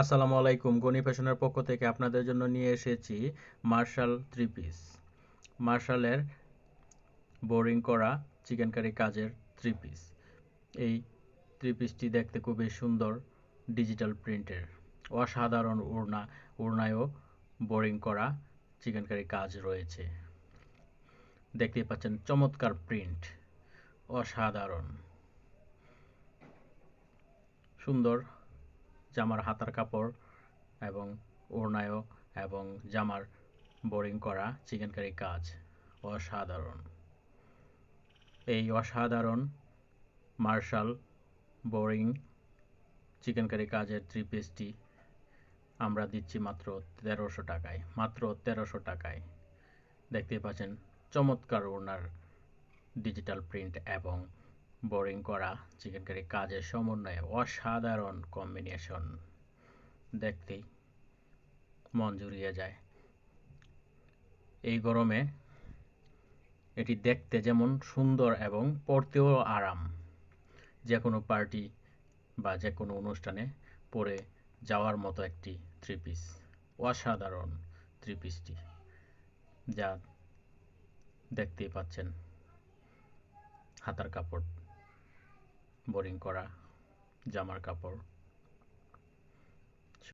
আসসালামু আলাইকুম। গনি ফ্যাশনের পক্ষ থেকে আপনাদের জন্য নিয়ে এসেছি মার্শাল থ্রি পিস। মার্শালের বোরিং করা চিকেন কারি কাজের থ্রি পিস। এই থ্রি পিসটি দেখতে খুবই সুন্দর ডিজিটাল প্রিন্টের। অসাধারণ ওড়না, ওড়নায়ও বোরিং করা চিকেন কারি কাজ রয়েছে। দেখতেই পাচ্ছেন চমৎকার প্রিন্ট। অসাধারণ। সুন্দর জামার হাতার কাপড় এবং ওড়নায়ও এবং জামার বোরিং করা চিকেন কারি কাজ। অসাধারণ। এই অসাধারণ মার্শাল বোরিং চিকেন কারি কাজের থ্রি পিসটি আমরা দিচ্ছি মাত্র তেরোশো টাকায়, মাত্র তেরোশো টাকায়। দেখতে পাচ্ছেন, চমৎকার ওনার ডিজিটাল প্রিন্ট এবং বোরিং করা চিকেন কারি কাজের সমন্বয়ে অসাধারণ কম্বিনেশন দেখতেই মন জুড়িয়ে যায়। এই গরমে এটি দেখতে যেমন সুন্দর এবং পরতেও আরাম। যে কোনো পার্টি বা যে কোনো অনুষ্ঠানে পরে যাওয়ার মতো একটি থ্রি পিস অসাধারণ থ্রি পিসটি যা দেখতেই পাচ্ছেন হাতার কাপড়। বৰিং কৰা জামাৰ কাপোৰ